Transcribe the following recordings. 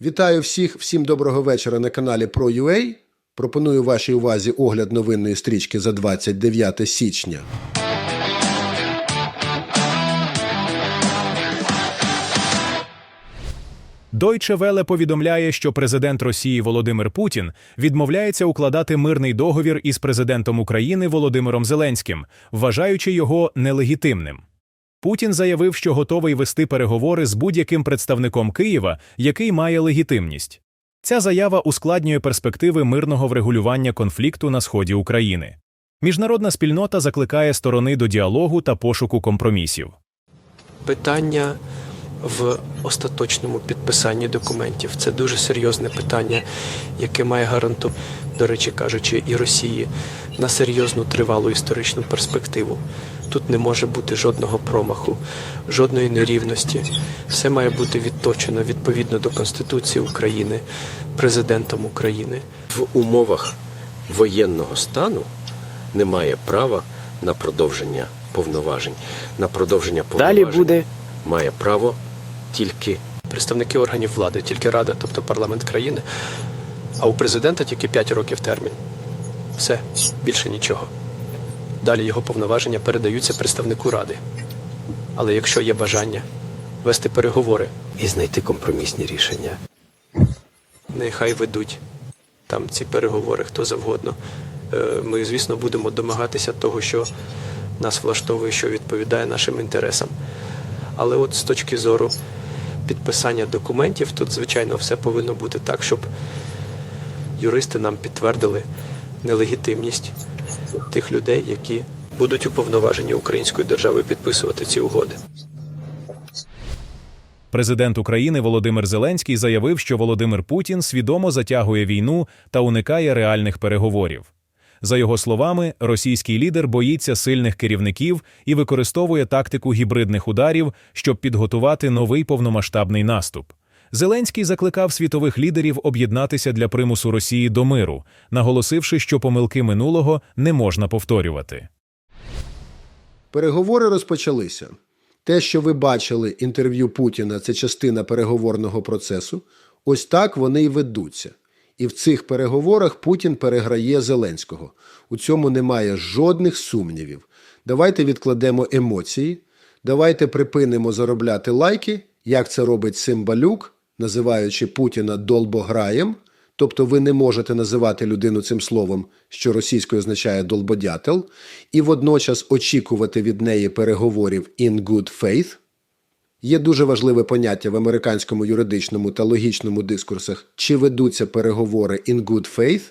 Вітаю всіх, всім доброго вечора на каналі ProUA. Пропоную вашій увазі огляд новинної стрічки за 29 січня. Deutsche Welle повідомляє, що президент Росії Володимир Путін відмовляється укладати мирний договір із президентом України Володимиром Зеленським, вважаючи його нелегітимним. Путін заявив, що готовий вести переговори з будь-яким представником Києва, який має легітимність. Ця заява ускладнює перспективи мирного врегулювання конфлікту на сході України. Міжнародна спільнота закликає сторони до діалогу та пошуку компромісів. питання в остаточному підписанні документів. Це дуже серйозне питання, яке має гарантувати, до речі кажучи, і Росії на серйозну тривалу історичну перспективу. Тут не може бути жодного промаху, жодної нерівності. Все має бути відточено відповідно до Конституції України, президентом України. в умовах воєнного стану немає права на продовження повноважень. На продовження Далі буде має право тільки Представники органів влади, тільки Рада, тобто парламент країни, а у президента тільки 5 років термін. Все, більше нічого. Далі його повноваження передаються представнику Ради. Але якщо є бажання вести переговори, і знайти компромісні рішення. нехай ведуть там ці переговори хто завгодно. Е, Ми, звісно, будемо домагатися того, що нас влаштовує, що відповідає нашим інтересам. Але от з точки зору підписання документів, тут, звичайно, все повинно бути так, щоб юристи нам підтвердили нелегітимність тих людей, які будуть уповноважені українською державою підписувати ці угоди. Президент України Володимир Зеленський заявив, що Володимир Путін свідомо затягує війну та уникає реальних переговорів. За його словами, російський лідер боїться сильних керівників і використовує тактику гібридних ударів, щоб підготувати новий повномасштабний наступ. Зеленський закликав світових лідерів об'єднатися для примусу Росії до миру, наголосивши, що помилки минулого не можна повторювати. Переговори розпочалися. Те, що ви бачили інтерв'ю Путіна, це частина переговорного процесу. Ось так вони й ведуться. І в цих переговорах Путін переграє Зеленського. У цьому немає жодних сумнівів. Давайте відкладемо емоції, давайте припинимо заробляти лайки, як це робить Симбалюк, називаючи Путіна долбограєм. Тобто ви не можете називати людину цим словом, що російською означає долбодятел, і водночас очікувати від неї переговорів in good faith. Є дуже важливе поняття в американському юридичному та логічному дискурсах, чи ведуться переговори in good faith.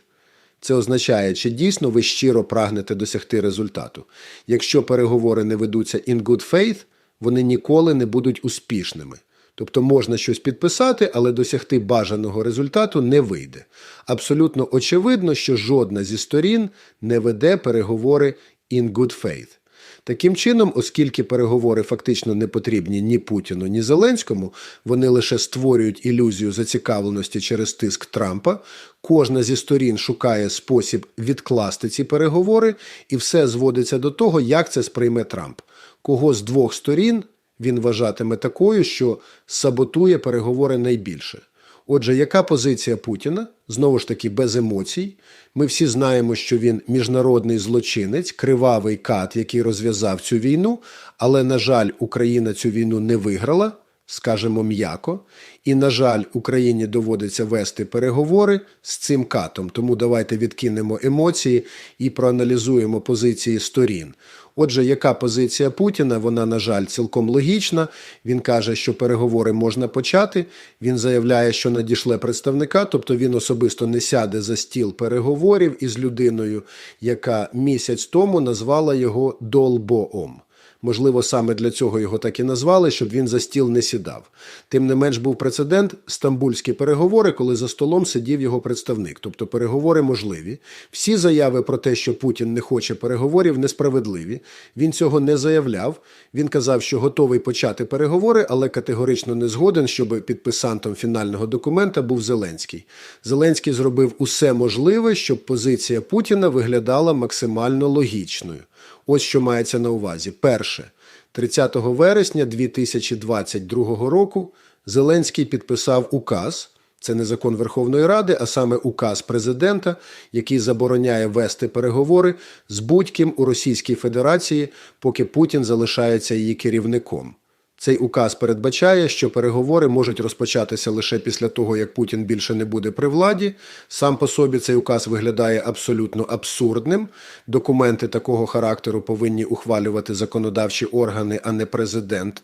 Це означає, чи дійсно ви щиро прагнете досягти результату. Якщо переговори не ведуться in good faith, вони ніколи не будуть успішними. Тобто можна щось підписати, але досягти бажаного результату не вийде. Абсолютно очевидно, що жодна зі сторін не веде переговори in good faith. Таким чином, оскільки переговори фактично не потрібні ні Путіну, ні Зеленському, вони лише створюють ілюзію зацікавленості через тиск Трампа. Кожна зі сторін шукає спосіб відкласти ці переговори, і все зводиться до того, як це сприйме Трамп. Кого з двох сторін він вважатиме такою, що саботує переговори найбільше. Отже, яка позиція Путіна? Знову ж таки, без емоцій. Ми всі знаємо, що він міжнародний злочинець, кривавий кат, який розв'язав цю війну, але, на жаль, Україна цю війну не виграла, скажемо м'яко. І, на жаль, Україні доводиться вести переговори з цим катом. Тому давайте відкинемо емоції і проаналізуємо позиції сторін. Отже, яка позиція Путіна? Вона, на жаль, цілком логічна. Він каже, що переговори можна почати. Він заявляє, що надішле представника, тобто він особисто не сяде за стіл переговорів із людиною, яка місяць тому назвала його долбоом. Можливо, саме для цього його так і назвали, щоб він за стіл не сідав. Тим не менш був прецедент стамбульські переговори, коли за столом сидів його представник. Тобто переговори можливі. Всі заяви про те, що Путін не хоче переговорів, несправедливі. Він цього не заявляв. Він казав, що готовий почати переговори, але категорично не згоден, щоб підписантом фінального документа був Зеленський. Зеленський зробив усе можливе, щоб позиція Путіна виглядала максимально логічною. Ось що мається на увазі. Перше, 30 вересня 2022 року Зеленський підписав указ, Це не закон Верховної Ради, а саме указ президента, який забороняє вести переговори з будь-ким у Російській Федерації, поки Путін залишається її керівником. Цей указ передбачає, що переговори можуть розпочатися лише після того, як Путін більше не буде при владі. Сам по собі цей указ виглядає абсолютно абсурдним. Документи такого характеру повинні ухвалювати законодавчі органи, а не президент.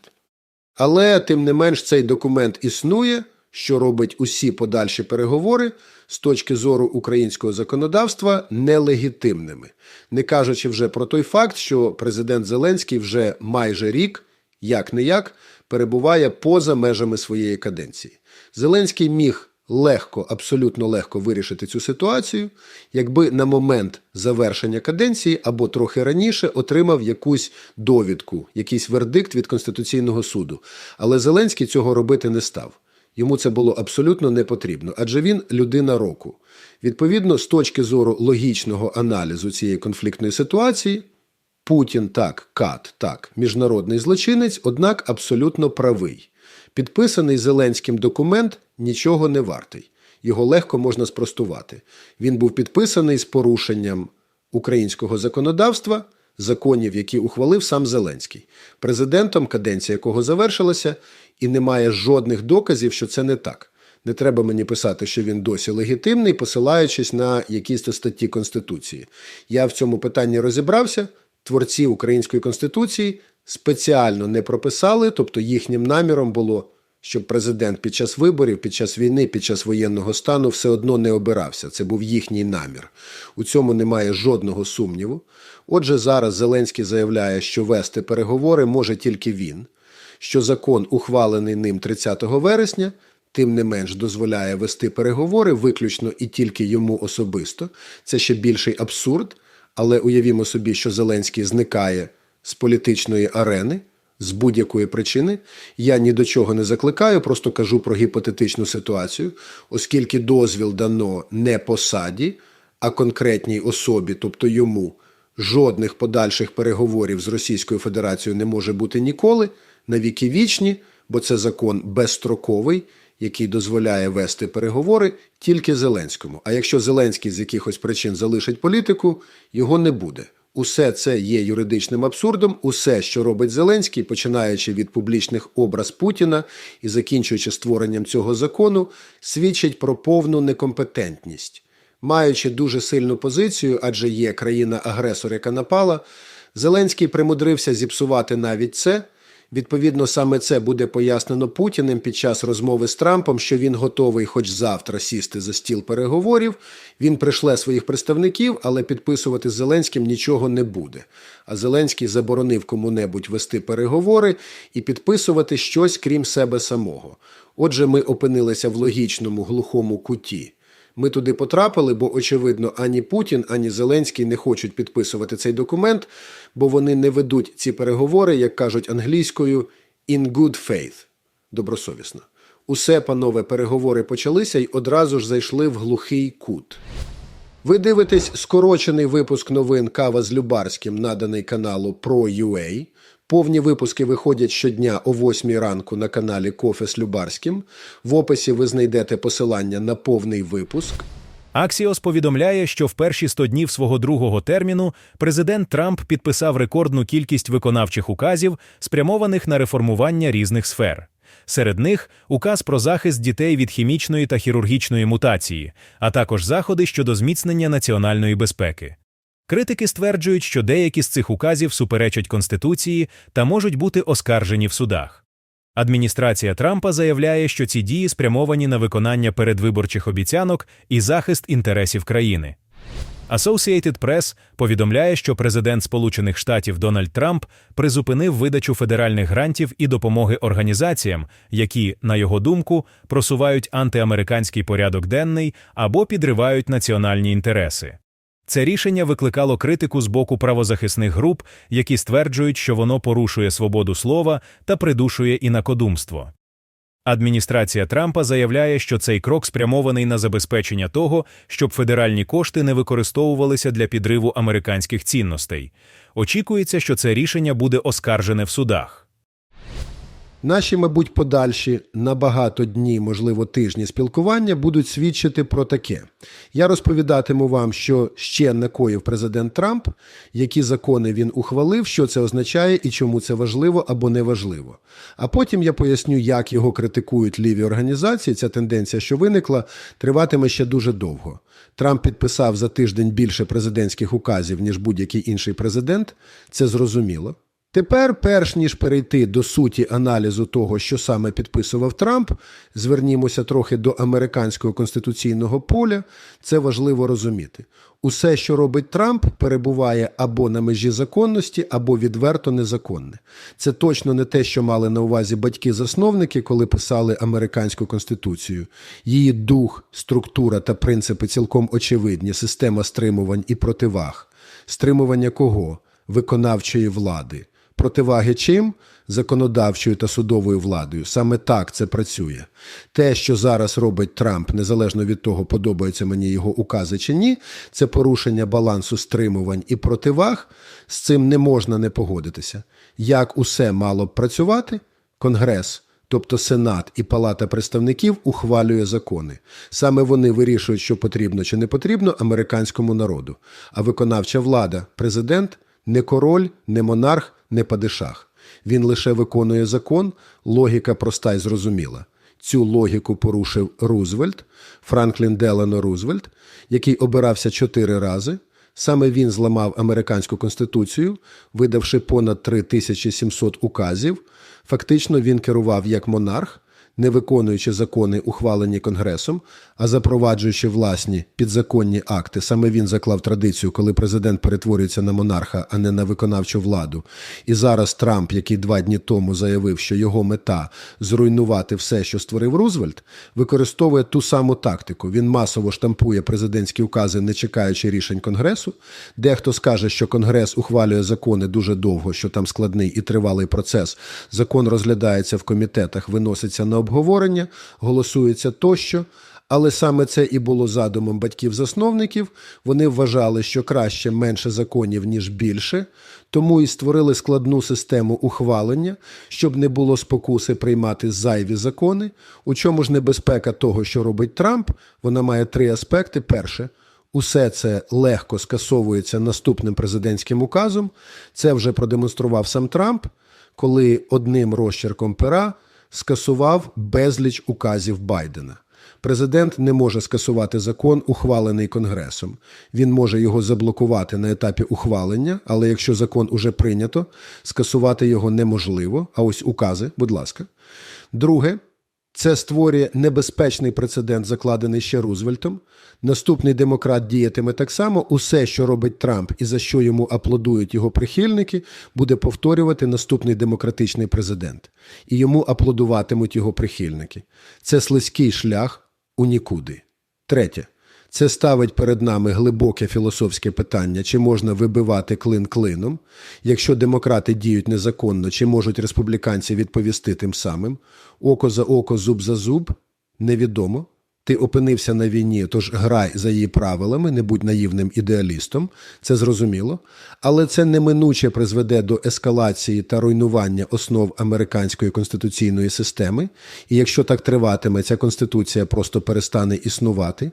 Але тим не менш цей документ існує, що робить усі подальші переговори з точки зору українського законодавства нелегітимними, не кажучи вже про той факт, що президент Зеленський вже майже рік, як не як, перебуває поза межами своєї каденції. Зеленський міг легко, абсолютно легко вирішити цю ситуацію, якби на момент завершення каденції або трохи раніше отримав якусь довідку, якийсь вердикт від Конституційного суду. Але Зеленський цього робити не став. Йому це було абсолютно не потрібно, адже він людина року. Відповідно, з точки зору логічного аналізу цієї конфліктної ситуації, Путін так, Кат так, міжнародний злочинець, однак абсолютно правий. Підписаний Зеленським документ нічого не вартий. Його легко можна спростувати. Він був підписаний з порушенням українського законодавства, законів, які ухвалив сам Зеленський, президентом, каденція якого завершилася, і немає жодних доказів, що це не так. Не треба мені писати, що він досі легітимний, посилаючись на якісь статті Конституції. Я в цьому питанні розібрався. Творці української конституції спеціально не прописали, тобто їхнім наміром було, щоб президент під час виборів, під час війни, під час воєнного стану все одно не обирався. Це був їхній намір. У цьому немає жодного сумніву. Отже, зараз Зеленський заявляє, що вести переговори може тільки він, що закон, ухвалений ним 30 вересня, тим не менш дозволяє вести переговори виключно і тільки йому особисто. Це ще більший абсурд. Але уявімо собі, що Зеленський зникає з політичної арени з будь-якої причини. Я ні до чого не закликаю, просто кажу про гіпотетичну ситуацію, оскільки дозвіл дано не посаді, а конкретній особі, тобто йому, жодних подальших переговорів з Російською Федерацією не може бути ніколи, на віки вічні, бо це закон безстроковий який дозволяє вести переговори тільки Зеленському. А якщо Зеленський з якихось причин залишить політику, його не буде. Усе це є юридичним абсурдом. Усе, що робить Зеленський, починаючи від публічних образ Путіна і закінчуючи створенням цього закону, свідчить про повну некомпетентність. Маючи дуже сильну позицію, адже є країна-агресор, яка напала, Зеленський примудрився зіпсувати навіть це. Відповідно, саме це буде пояснено Путіним під час розмови з Трампом, що він готовий, хоч завтра, сісти за стіл переговорів. Він пришле своїх представників, але підписувати з Зеленським нічого не буде. А Зеленський заборонив кому-небудь вести переговори і підписувати щось крім себе самого. Отже, ми опинилися в логічному глухому куті. Ми туди потрапили, бо, очевидно, ані Путін, ані Зеленський не хочуть підписувати цей документ, бо вони не ведуть ці переговори, як кажуть англійською, in good faith добросовісно. Усе, панове, переговори почалися й одразу ж зайшли в глухий кут. Ви дивитесь скорочений випуск новин Кава з Любарським, наданий каналу Pro.ua. Повні випуски виходять щодня о 8 ранку на каналі Кофе з Любарським. В описі ви знайдете посилання на повний випуск. Аксіос повідомляє, що в перші 100 днів свого другого терміну президент Трамп підписав рекордну кількість виконавчих указів, спрямованих на реформування різних сфер. Серед них указ про захист дітей від хімічної та хірургічної мутації, а також заходи щодо зміцнення національної безпеки. Критики стверджують, що деякі з цих указів суперечать Конституції та можуть бути оскаржені в судах. Адміністрація Трампа заявляє, що ці дії спрямовані на виконання передвиборчих обіцянок і захист інтересів країни. Associated Press повідомляє, що президент Сполучених Штатів Дональд Трамп призупинив видачу федеральних грантів і допомоги організаціям, які, на його думку, просувають антиамериканський порядок денний або підривають національні інтереси. Це рішення викликало критику з боку правозахисних груп, які стверджують, що воно порушує свободу слова та придушує інакодумство. Адміністрація Трампа заявляє, що цей крок спрямований на забезпечення того, щоб федеральні кошти не використовувалися для підриву американських цінностей. Очікується, що це рішення буде оскаржене в судах. Наші, мабуть, подальші на багато дні, можливо, тижні спілкування будуть свідчити про таке. Я розповідатиму вам, що ще накоїв президент Трамп, які закони він ухвалив, що це означає і чому це важливо або не важливо. А потім я поясню, як його критикують ліві організації. Ця тенденція, що виникла, триватиме ще дуже довго. Трамп підписав за тиждень більше президентських указів, ніж будь-який інший президент. Це зрозуміло. Тепер, перш ніж перейти до суті аналізу того, що саме підписував Трамп, звернімося трохи до американського конституційного поля. Це важливо розуміти. Усе, що робить Трамп, перебуває або на межі законності, або відверто незаконне. Це точно не те, що мали на увазі батьки-засновники, коли писали американську конституцію. Її дух, структура та принципи цілком очевидні, система стримувань і противаг. Стримування кого? Виконавчої влади. Противаги чим? Законодавчою та судовою владою. Саме так це працює. Те, що зараз робить Трамп, незалежно від того, подобаються мені його укази чи ні, це порушення балансу стримувань і противаг. З цим не можна не погодитися. Як усе мало б працювати? Конгрес. Тобто Сенат і Палата представників ухвалює закони. Саме вони вирішують, що потрібно чи не потрібно американському народу. А виконавча влада, президент, не король, не монарх, не падишах. Він лише виконує закон, логіка проста і зрозуміла. Цю логіку порушив Рузвельт, Франклін Делано Рузвельт, який обирався чотири рази. Саме він зламав американську конституцію, видавши понад 3700 указів. Фактично він керував як монарх, не виконуючи закони, ухвалені Конгресом, а запроваджуючи власні підзаконні акти. Саме він заклав традицію, коли президент перетворюється на монарха, а не на виконавчу владу. І зараз Трамп, який два дні тому заявив, що його мета зруйнувати все, що створив Рузвельт, використовує ту саму тактику. Він масово штампує президентські укази, не чекаючи рішень Конгресу. Дехто скаже, що Конгрес ухвалює закони дуже довго, що там складний і тривалий процес. Закон розглядається в комітетах, виноситься на обговорення, голосується тощо. Але саме це і було задумом батьків-засновників. Вони вважали, що краще менше законів, ніж більше, тому і створили складну систему ухвалення, щоб не було спокуси приймати зайві закони. У чому ж небезпека того, що робить Трамп? Вона має три аспекти. Перше. Усе це легко скасовується наступним президентським указом. Це вже продемонстрував сам Трамп, коли одним розчерком пера скасував безліч указів Байдена. Президент не може скасувати закон, ухвалений Конгресом. Він може його заблокувати на етапі ухвалення, але якщо закон уже прийнято, скасувати його неможливо. А ось укази, будь ласка. Друге, це створює небезпечний прецедент, закладений ще Рузвельтом. Наступний демократ діятиме так само. Усе, що робить Трамп і за що йому аплодують його прихильники, буде повторювати наступний демократичний президент. І йому аплодуватимуть його прихильники. Це слизький шлях у нікуди. Третє. Це ставить перед нами глибоке філософське питання, чи можна вибивати клин клином. Якщо демократи діють незаконно, чи можуть республіканці відповісти тим самим? Око за око, зуб за зуб? Невідомо. Ти опинився на війні, тож грай за її правилами, не будь наївним ідеалістом, це зрозуміло. Але це неминуче призведе до ескалації та руйнування основ американської конституційної системи. І якщо так триватиме, ця конституція просто перестане існувати.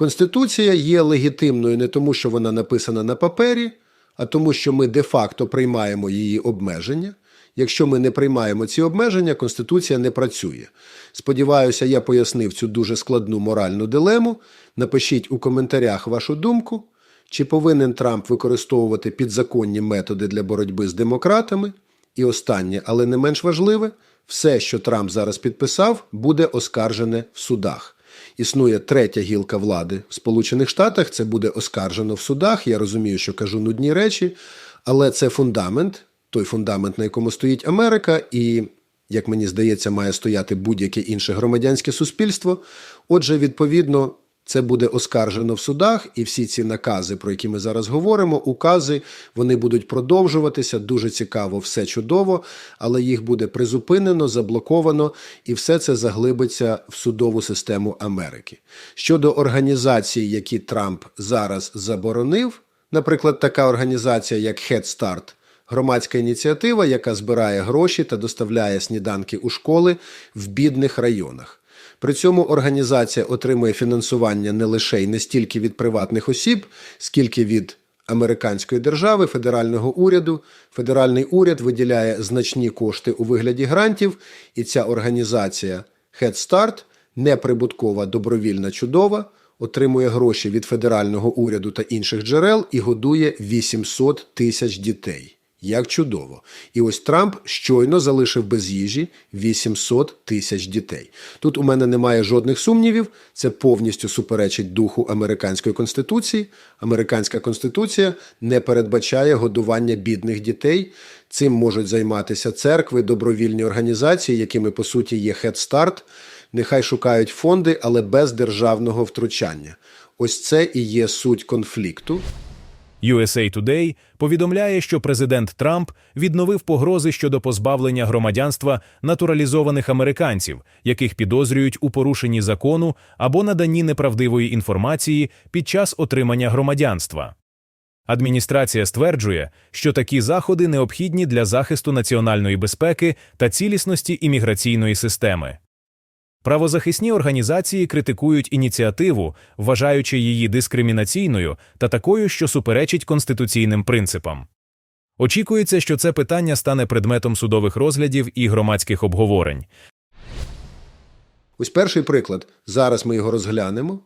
Конституція є легітимною не тому, що вона написана на папері, а тому, що ми де-факто приймаємо її обмеження. Якщо ми не приймаємо ці обмеження, Конституція не працює. Сподіваюся, я пояснив цю дуже складну моральну дилему. Напишіть у коментарях вашу думку, чи повинен Трамп використовувати підзаконні методи для боротьби з демократами. І останнє, але не менш важливе, все, що Трамп зараз підписав, буде оскаржене в судах. Існує третя гілка влади в Сполучених Штатах. Це буде оскаржено в судах. Я розумію, що кажу нудні речі, але це фундамент, той фундамент, на якому стоїть Америка, і, як мені здається, має стояти будь-яке інше громадянське суспільство. Отже, відповідно. Це буде оскаржено в судах, і всі ці накази, про які ми зараз говоримо, укази, вони будуть продовжуватися. Дуже цікаво, все чудово, але їх буде призупинено, заблоковано, і все це заглибиться в судову систему Америки. Щодо організацій, які Трамп зараз заборонив, наприклад, така організація, як Head Start, Громадська ініціатива, яка збирає гроші та доставляє сніданки у школи в бідних районах. При цьому організація отримує фінансування не лише й не стільки від приватних осіб, скільки від американської держави, федерального уряду. Федеральний уряд виділяє значні кошти у вигляді грантів, і ця організація Head Start, неприбуткова добровільна чудова, отримує гроші від федерального уряду та інших джерел і годує 800 тисяч дітей. Як чудово. І ось Трамп щойно залишив без їжі 800 тисяч дітей. Тут у мене немає жодних сумнівів. Це повністю суперечить духу американської конституції. Американська конституція не передбачає годування бідних дітей. Цим можуть займатися церкви, добровільні організації, якими по суті є Head Start. Нехай шукають фонди, але без державного втручання. Ось це і є суть конфлікту. USA Today повідомляє, що президент Трамп відновив погрози щодо позбавлення громадянства натуралізованих американців, яких підозрюють у порушенні закону або наданні неправдивої інформації під час отримання громадянства. Адміністрація стверджує, що такі заходи необхідні для захисту національної безпеки та цілісності імміграційної системи. Правозахисні організації критикують ініціативу, вважаючи її дискримінаційною та такою, що суперечить конституційним принципам. Очікується, що це питання стане предметом судових розглядів і громадських обговорень. Ось перший приклад. Зараз ми його розглянемо.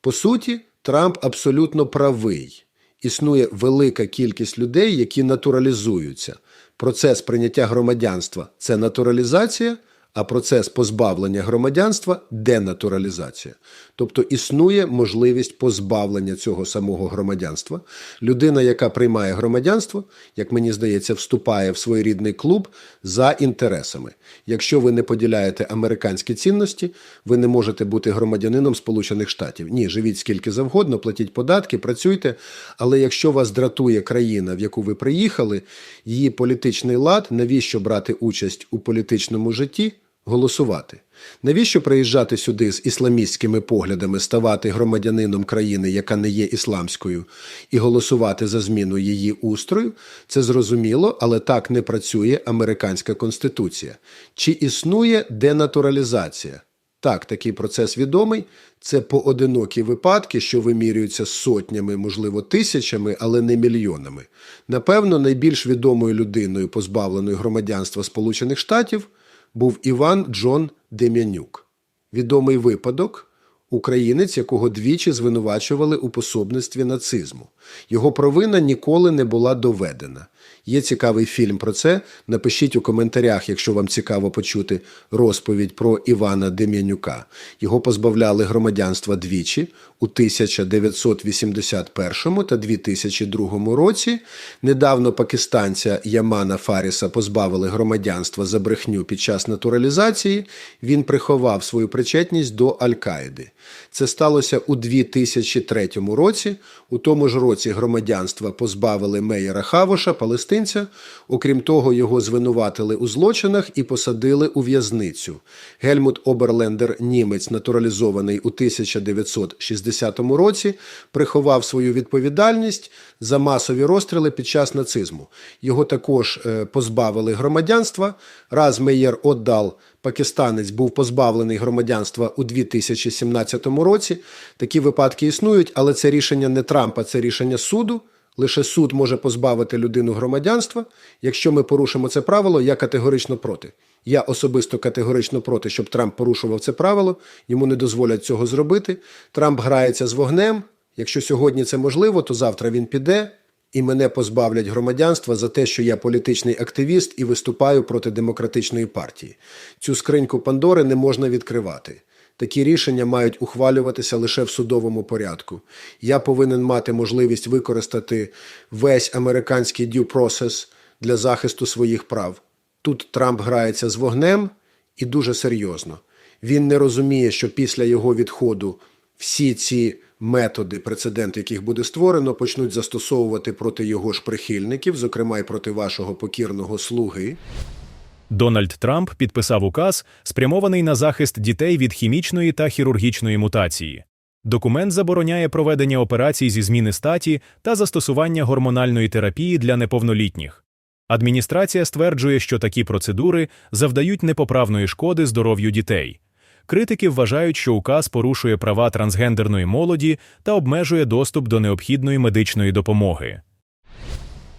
По суті, Трамп абсолютно правий. Існує велика кількість людей, які натуралізуються. Процес прийняття громадянства це натуралізація, а процес позбавлення громадянства денатуралізація. Тобто існує можливість позбавлення цього самого громадянства. Людина, яка приймає громадянство, як мені здається, вступає в своєрідний клуб за інтересами. Якщо ви не поділяєте американські цінності, ви не можете бути громадянином Сполучених Штатів. Ні, живіть скільки завгодно, платіть податки, працюйте. Але якщо вас дратує країна, в яку ви приїхали, її політичний лад, навіщо брати участь у політичному житті? Голосувати. Навіщо приїжджати сюди з ісламістськими поглядами, ставати громадянином країни, яка не є ісламською, і голосувати за зміну її устрою? Це зрозуміло, але так не працює американська конституція. Чи існує денатуралізація? Так, такий процес відомий. Це поодинокі випадки, що вимірюються сотнями, можливо, тисячами, але не мільйонами. Напевно, найбільш відомою людиною, позбавленою громадянства Сполучених Штатів, був Іван Джон Дем'янюк. Відомий випадок українець, якого двічі звинувачували у пособництві нацизму. Його провина ніколи не була доведена. Є цікавий фільм про це. Напишіть у коментарях, якщо вам цікаво почути розповідь про Івана Дем'янюка. Його позбавляли громадянства двічі у 1981 та 2002 році. Недавно пакистанця Ямана Фаріса позбавили громадянства за брехню під час натуралізації. Він приховав свою причетність до Аль-Каїди. Це сталося у 2003 році. У тому ж році громадянства позбавили Меєра Хавоша, палестинця. Окрім того, його звинуватили у злочинах і посадили у в'язницю. Гельмут Оберлендер, німець, натуралізований у 1960 році, приховав свою відповідальність за масові розстріли під час нацизму. Його також е, позбавили громадянства. Раз Меєр Отдал пакистанець був позбавлений громадянства у 2017 році. Такі випадки існують, але це рішення не Трампа, це рішення суду. Лише суд може позбавити людину громадянства. Якщо ми порушимо це правило, я категорично проти. Я особисто категорично проти, щоб Трамп порушував це правило. Йому не дозволять цього зробити. Трамп грається з вогнем. Якщо сьогодні це можливо, то завтра він піде і мене позбавлять громадянства за те, що я політичний активіст і виступаю проти демократичної партії. Цю скриньку Пандори не можна відкривати. Такі рішення мають ухвалюватися лише в судовому порядку. Я повинен мати можливість використати весь американський due process для захисту своїх прав. Тут Трамп грається з вогнем і дуже серйозно. Він не розуміє, що після його відходу всі ці методи, прецедент яких буде створено, почнуть застосовувати проти його ж прихильників, зокрема й проти вашого покірного слуги. Дональд Трамп підписав указ, спрямований на захист дітей від хімічної та хірургічної мутації. Документ забороняє проведення операцій зі зміни статі та застосування гормональної терапії для неповнолітніх. Адміністрація стверджує, що такі процедури завдають непоправної шкоди здоров'ю дітей. Критики вважають, що указ порушує права трансгендерної молоді та обмежує доступ до необхідної медичної допомоги.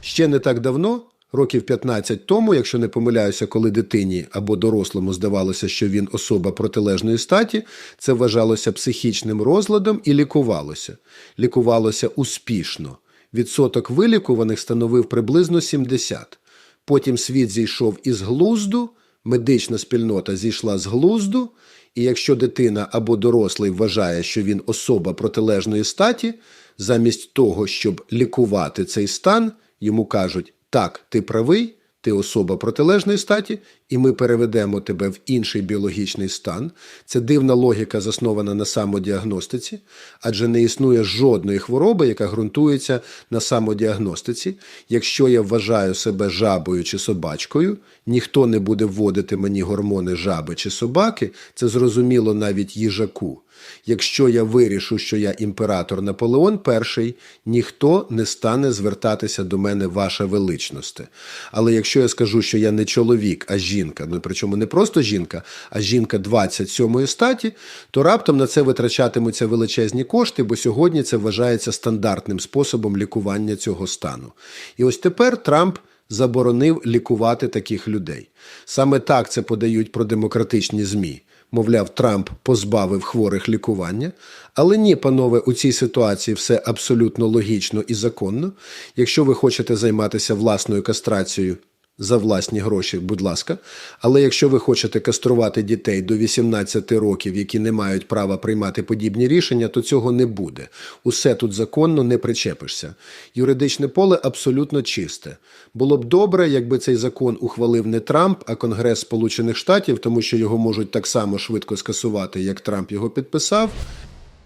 Ще не так давно, років 15 тому, якщо не помиляюся, коли дитині або дорослому здавалося, що він особа протилежної статі, це вважалося психічним розладом і лікувалося. Лікувалося успішно. Відсоток вилікуваних становив приблизно 70. Потім світ зійшов із глузду, медична спільнота зійшла з глузду, і якщо дитина або дорослий вважає, що він особа протилежної статі, замість того, щоб лікувати цей стан, йому кажуть: так, ти правий, ти особа протилежної статі, і ми переведемо тебе в інший біологічний стан. Це дивна логіка, заснована на самодіагностиці, адже не існує жодної хвороби, яка ґрунтується на самодіагностиці. Якщо я вважаю себе жабою чи собачкою, ніхто не буде вводити мені гормони жаби чи собаки, це зрозуміло навіть їжаку. Якщо я вирішу, що я імператор Наполеон І, ніхто не стане звертатися до мене ваша величносте. Але якщо я скажу, що я не чоловік, а жінка, ну причому не просто жінка, а жінка 27 статі, то раптом на це витрачатимуться величезні кошти, бо сьогодні це вважається стандартним способом лікування цього стану. І ось тепер Трамп заборонив лікувати таких людей. Саме так це подають продемократичні ЗМІ. Мовляв, Трамп позбавив хворих лікування. Але ні, панове, у цій ситуації все абсолютно логічно і законно. Якщо ви хочете займатися власною кастрацією за власні гроші, будь ласка. Але якщо ви хочете каструвати дітей до 18 років, які не мають права приймати подібні рішення, то цього не буде. Усе тут законно не причепишся. Юридичне поле абсолютно чисте. Було б добре, якби цей закон ухвалив не Трамп, а Конгрес Сполучених Штатів, тому що його можуть так само швидко скасувати, як Трамп його підписав.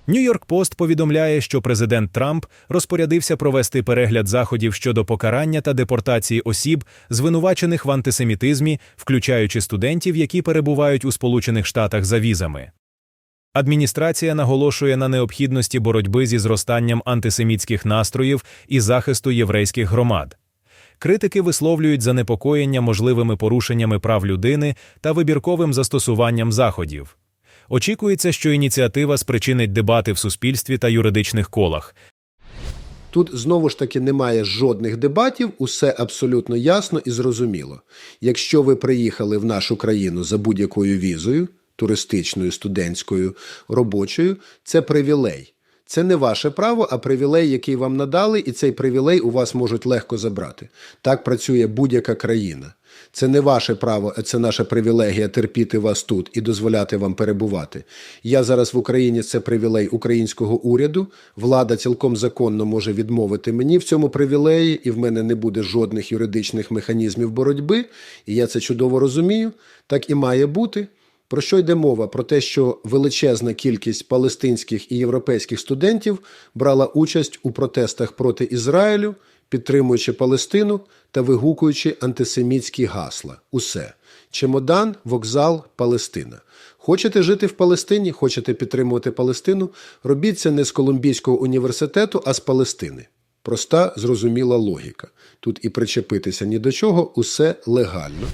Нью-Йорк Пост повідомляє, що президент Трамп розпорядився провести перегляд заходів щодо покарання та депортації осіб, звинувачених в антисемітизмі, включаючи студентів, які перебувають у Сполучених Штатах за візами. Адміністрація наголошує на необхідності боротьби зі зростанням антисемітських настроїв і захисту єврейських громад. Критики висловлюють занепокоєння можливими порушеннями прав людини та вибірковим застосуванням заходів. Очікується, що ініціатива спричинить дебати в суспільстві та юридичних колах. Тут знову ж таки немає жодних дебатів, усе абсолютно ясно і зрозуміло. Якщо ви приїхали в нашу країну за будь-якою візою, туристичною, студентською, робочою, це привілей. Це не ваше право, а привілей, який вам надали, і цей привілей у вас можуть легко забрати. Так працює будь-яка країна. Це не ваше право, а це наша привілегія терпіти вас тут і дозволяти вам перебувати. Я зараз в Україні це привілей українського уряду. Влада цілком законно може відмовити мені в цьому привілеї, і в мене не буде жодних юридичних механізмів боротьби. І я це чудово розумію. Так і має бути. Про що йде мова? Про те, що величезна кількість палестинських і європейських студентів брала участь у протестах проти Ізраїлю, підтримуючи Палестину та вигукуючи антисемітські гасла. Усе. Чемодан, вокзал, Палестина. Хочете жити в Палестині, хочете підтримувати Палестину? Робіть це не з Колумбійського університету, а з Палестини. Проста, зрозуміла логіка. Тут і причепитися ні до чого, усе легально.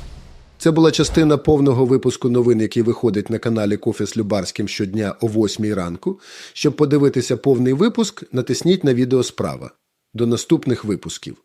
Це була частина повного випуску новин, який виходить на каналі Кофе з Любарським щодня о 8 ранку. Щоб подивитися повний випуск, натисніть на відео справа. До наступних випусків.